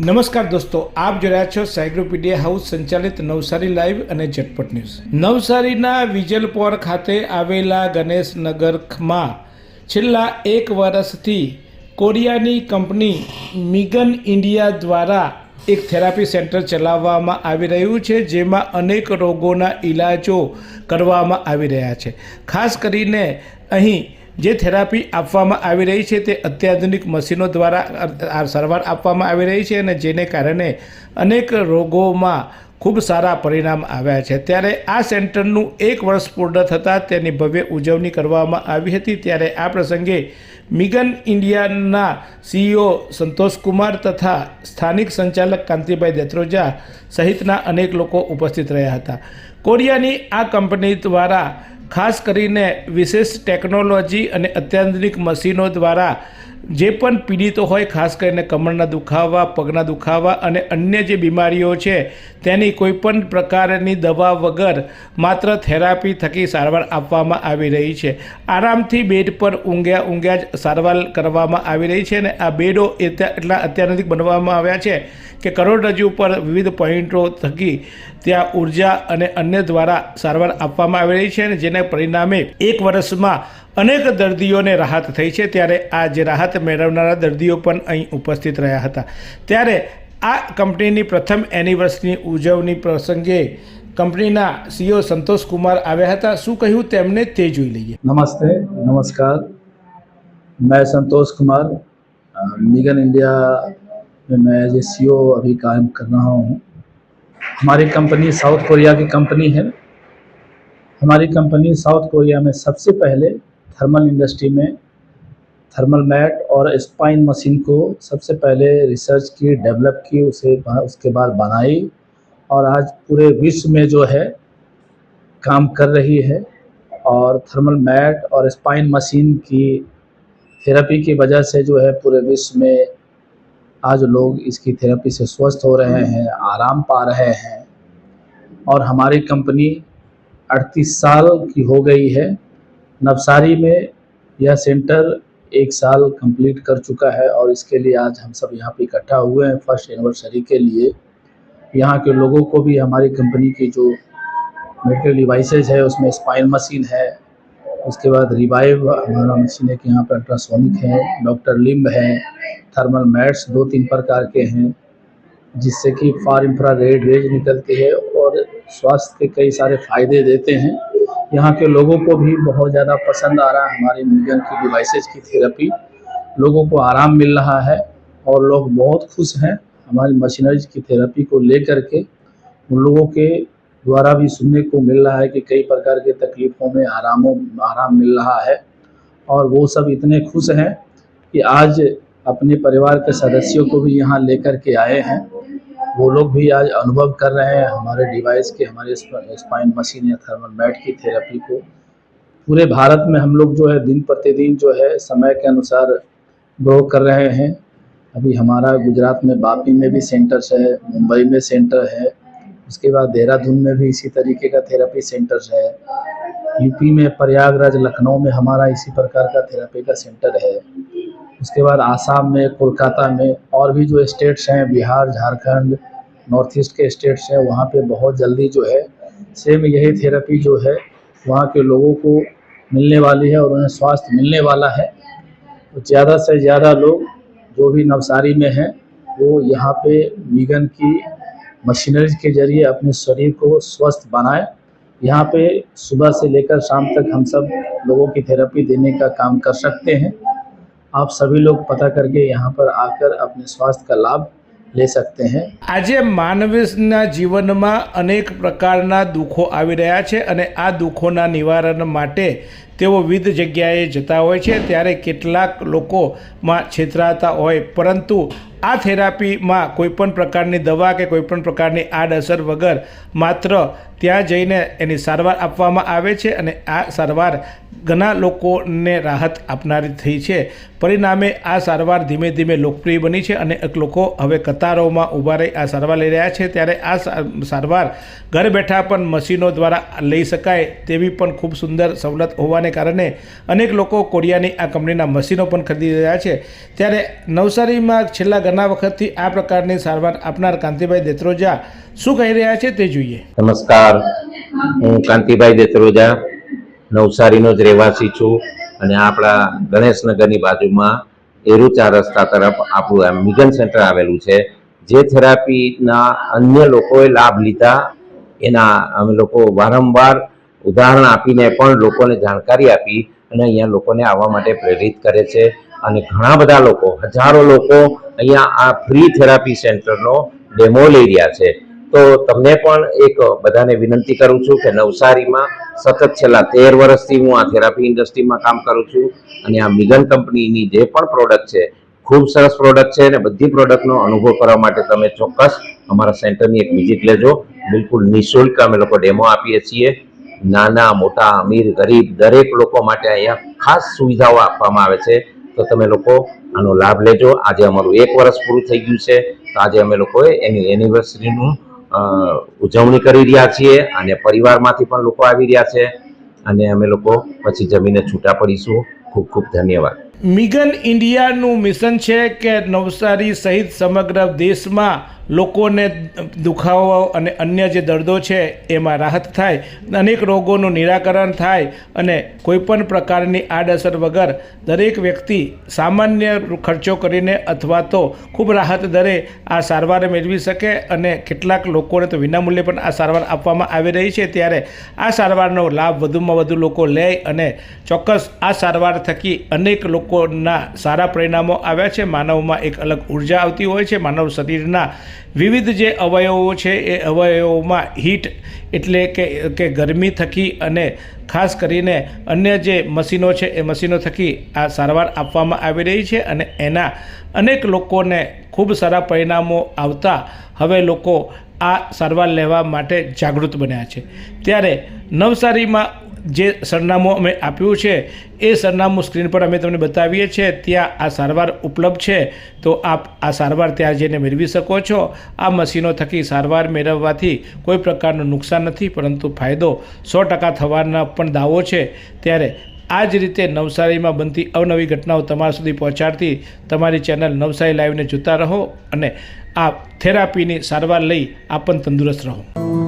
નમસ્કાર દોસ્તો, આપ જોઈ રહ્યા છો સાયક્લોપીડિયા હાઉસ સંચાલિત નવસારી લાઈવ અને ઝટપટ ન્યૂઝ. નવસારીના વિજલપોર ખાતે આવેલા ગણેશનગરમાં છેલ્લા એક વર્ષથી કોરિયાની કંપની મિગન ઇન્ડિયા દ્વારા એક થેરાપી સેન્ટર ચલાવવામાં આવી રહ્યું છે, જેમાં અનેક રોગોના ઈલાજો કરવામાં આવી રહ્યા છે. ખાસ કરીને અહીં જે થેરાપી આપવામાં આવી રહી છે તે અત્યાધુનિક મશીનો દ્વારા સારવાર આપવામાં આવી રહી છે અને જેને કારણે અનેક રોગોમાં ખૂબ સારા પરિણામ આવ્યા છે. ત્યારે આ સેન્ટરનું એક વર્ષ પૂર્ણ થતાં તેની ભવ્ય ઉજવણી કરવામાં આવી હતી. ત્યારે આ પ્રસંગે મિગન ઇન્ડિયાના સીઈઓ સંતોષકુમાર તથા સ્થાનિક સંચાલક કાંતિભાઈ દેત્રોજા સહિતના અનેક લોકો ઉપસ્થિત રહ્યા હતા. કોરિયાની આ કંપની દ્વારા ખાસ કરીને વિશેષ ટેકનોલોજી અને અત્યાધુનિક મશીનો દ્વારા જે પણ પીડિતો હોય, ખાસ કરીને કમરના દુખાવા, પગના દુખાવા અને અન્ય જે બીમારીઓ છે, તેની કોઈપણ પ્રકારની દવા વગર માત્ર થેરાપી થકી સારવાર આપવામાં આવી રહી છે. આરામથી બેડ પર ઊંઘ્યા ઊંઘ્યા જ સારવાર કરવામાં આવી રહી છે અને આ બેડો એટલા અત્યાધુનિક બનવામાં આવ્યા છે કે કરોડરજ્જુ પર વિવિધ પોઈન્ટો થકી ત્યાં ઊર્જા અને અન્ય દ્વારા સારવાર આપવામાં આવી રહી છે અને જેના પરિણામે એક વર્ષમાં અનેક દર્દીઓને રાહત થઈ છે ત્યારે આ જે રાહત મેળવનારા દર્દીઓ પણ અહીં ઉપસ્થિત રહ્યા હતા ત્યારે આ કંપનીની પ્રથમ એનિવર્સરીની ઉજવણી પ્રસંગે કંપનીના સીઓ સંતોષ કુમાર આવ્યા હતા શું કહ્યું તેમને તે જોઈ લઈએ नमस्ते नमस्कार मैं संतोष कुमार अ, मिगन इंडिया में मैं एज ए सी अभी काम कर रहा हूँ हमारी कंपनी साउथ कोरिया की कंपनी है हमारी कंपनी साउथ कोरिया में सबसे पहले थर्मल इंडस्ट्री में थर्मल मैट और स्पाइन मशीन को सबसे पहले रिसर्च की, डेवलप की, उसे उसके बाद बनाई और आज पूरे विश्व में जो है काम कर रही है और थर्मल मैट और स्पाइन मशीन की थेरेपी की वजह से जो है पूरे विश्व में आज लोग इसकी थेरेपी से स्वस्थ हो रहे हैं, आराम पा रहे हैं और हमारी कंपनी 38 साल की हो गई है। नवसारी में यह सेंटर एक साल कंप्लीट कर चुका है और इसके लिए आज हम सब यहाँ पे इकट्ठा हुए हैं फ़र्स्ट एनिवर्सरी के लिए। यहाँ के लोगों को भी हमारी कंपनी की जो मेडिकल डिवाइसेज है, उसमें स्पाइन मशीन है, उसके बाद रिवाइव हमारा मशीन है कि यहाँ पर अल्ट्रासोनिक है, डॉक्टर लिम्ब है, थर्मल मैट्स दो तीन प्रकार के हैं, जिससे कि फार इंफ्रा रेड रेज निकलती है स्वास्थ्य के कई सारे फ़ायदे देते हैं। यहाँ के लोगों को भी बहुत ज़्यादा पसंद आ रहा है हमारी मिगन की डिवाइसेज की थेरेपी। लोगों को आराम मिल रहा है और लोग बहुत खुश हैं हमारी मशीनरीज की थेरेपी को लेकर के। उन लोगों के द्वारा भी सुनने को मिल रहा है कि कई प्रकार के तकलीफ़ों में आरामों, आराम मिल रहा है और वो सब इतने खुश हैं कि आज अपने परिवार के सदस्यों को भी यहाँ लेकर के आए हैं। वो लोग भी आज अनुभव कर रहे हैं हमारे डिवाइस के, हमारे स्पाइन मशीन या थर्मल मैट की थेरेपी को। पूरे भारत में हम लोग जो है दिन प्रतिदिन जो है समय के अनुसार ग्रो कर रहे हैं। अभी हमारा गुजरात में बापी में भी सेंटर्स है, मुंबई में सेंटर है, उसके बाद देहरादून में भी इसी तरीके का थेरेपी सेंटर्स है। यूपी में प्रयागराज, लखनऊ में हमारा इसी प्रकार का थेरेपी का सेंटर है। उसके बाद आसाम में, कोलकाता में और भी जो स्टेट्स हैं, बिहार, झारखंड नॉर्थ ईस्ट के स्टेट्स हैं, वहाँ पे बहुत जल्दी जो है सेम यही थेरेपी जो है, वहाँ के लोगों को मिलने वाली है और उन्हें स्वास्थ्य मिलने वाला है। तो ज़्यादा से ज़्यादा लोग जो भी नवसारी में हैं, वो यहाँ पे वीगन की मशीनरीज के ज़रिए अपने शरीर को स्वस्थ बनाएँ। यहाँ पे सुबह से लेकर शाम तक हम सब लोगों की थेरेपी देने का काम कर सकते हैं। आप सभी लोग पता करके यहाँ पर आकर अपने स्वास्थ्य का लाभ લઈ શકતે हैं આજે માનવીના જીવનમાં અનેક પ્રકારના દુઃખો આવી રહ્યા છે અને આ દુઃખોના નિવારણ માટે તેઓ વિવિધ જગ્યાએ જતા હોય છે. ત્યારે કેટલાક લોકોમાં છેતરાતા હોય. પરંતુ આ થેરાપીમાં કોઈપણ પ્રકારની દવા કે કોઈપણ પ્રકારની આડઅસર વગર માત્ર ત્યાં જઈને એની સારવાર આપવામાં આવે છે અને આ સારવાર ઘણા લોકોને રાહત આપનારી થઈ છે. પરિણામે આ સારવાર ધીમે ધીમે લોકપ્રિય બની છે અને લોકો હવે કતારોમાં ઊભા રહી આ સારવાર લઈ રહ્યા છે. ત્યારે આ સારવાર ઘર બેઠા પણ મશીનો દ્વારા લઈ શકાય તેવી પણ ખૂબ સુંદર સવલત હોવાને હોવાને કારણે અનેક લોકો કોરિયાની આ કંપનીના મશીનો પણ ખરીદી રહ્યા છે. ત્યારે નવસારીમાં છેલ્લા ઘણા વખતથી આ પ્રકારની સારવાર આપનાર કાંતિભાઈ દેત્રોજા શું કહી રહ્યા છે તે જોઈએ. નમસ્કાર. હું કાંતિભાઈ દેત્રોજા, નવસારીનો જ રહેવાસી છું અને આપણા ગણેશનગરની બાજુમાં એરુચા રસ્તા તરફ આપણું આ મિગન સેન્ટર આવેલું છે. જે થેરાપીના અન્ય લોકોએ લાભ લીધા. એના અમે લોકો વારંવાર ઉદાહરણ આપીને પણ લોકોને જાણકારી આપી અને અહીંયા લોકોને આવવા માટે પ્રેરિત કરે છે. અને ઘણા બધા લોકો, હજારો લોકો અહીંયા આ ફ્રી થેરાપી સેન્ટરનો ડેમો લઈ રહ્યા છે. તો તમને પણ એક બધાને વિનંતી કરું છું કે નવસારીમાં સતત છેલ્લા તેર વર્ષથી હું આ થેરાપી ઇન્ડસ્ટ્રીમાં કામ કરું છું અને આ મિગન કંપનીની જે પણ પ્રોડક્ટ છે, ખૂબ સરસ પ્રોડક્ટ છે અને બધી પ્રોડક્ટનો અનુભવ કરવા માટે તમે ચોક્કસ અમારા સેન્ટરની એક વિઝિટ લેજો. બિલકુલ નિઃશુલ્ક અમે લોકો ડેમો આપીએ છીએ. નાના, મોટા, અમીર, ગરીબ દરેક લોકો માટે અહીંયા ખાસ સુવિધાઓ આપવામાં આવે છે. તો તમે લોકો આનો લાભ લેજો. આજે અમારું એક વર્ષ પૂરું થઈ ગયું છે. તો આજે અમે લોકોએ એની એનિવર્સરીનું ઉજવણી કરી રહ્યા છીએ અને પરિવારમાંથી પણ લોકો આવી રહ્યા છે અને અમે લોકો પછી જમીને છૂટા પડીશું. ખૂબ ખૂબ ધન્યવાદ. મિગન ઇન્ડિયાનું મિશન છે કે નવસારી સહિત સમગ્ર દેશમાં લોકોને દુખાવો અને અન્ય જે દર્દો છે, એમાં રાહત થાય, અનેક રોગોનું નિરાકરણ થાય અને કોઈપણ પ્રકારની આડઅસર વગર દરેક વ્યક્તિ સામાન્ય ખર્ચો કરીને અથવા તો ખૂબ રાહત દરે આ સારવાર મેળવી શકે અને કેટલાક લોકોને તો વિનામૂલ્યે પણ આ સારવાર આપવામાં આવી રહી છે. ત્યારે આ સારવારનો લાભ વધુમાં વધુ લોકો લે અને ચોક્કસ આ સારવાર થકી અનેક લોકોના સારા પરિણામો આવ્યા છે. માનવમાં એક અલગ ઊર્જા આવતી હોય છે. માનવ શરીરના વિવિધ જે અવયવો છે એ અવયવોમાં હીટ એટલે કે કે ગરમી થકી અને ખાસ કરીને અન્ય જે મશીનો છે એ મશીનો થકી આ સારવાર આપવામાં આવી રહી છે અને એના અનેક લોકોને ખૂબ સારા પરિણામો આવતા હવે લોકો આ સારવાર લેવા માટે જાગૃત બન્યા છે. ત્યારે નવસારીમાં જે સરનામું અમે આપ્યું છે, એ સરનામું સ્ક્રીન પર અમે તમને બતાવીએ છીએ. ત્યાં આ સારવાર ઉપલબ્ધ છે. તો આપ આ સારવાર ત્યાં જઈને મેળવી શકો છો. આ મશીનો થકી સારવાર મેળવવાથી કોઈ પ્રકારનું નુકસાન નથી, પરંતુ ફાયદો સો ટકા થવાના પણ દાવો છે. ત્યારે આ જ રીતે નવસારીમાં બનતી અવનવી ઘટનાઓ તમારા સુધી પહોંચાડતી તમારી ચેનલ નવસારી લાઈવને જોતા રહો અને આ થેરાપીની સારવાર લઈ આપ પણ તંદુરસ્ત રહો.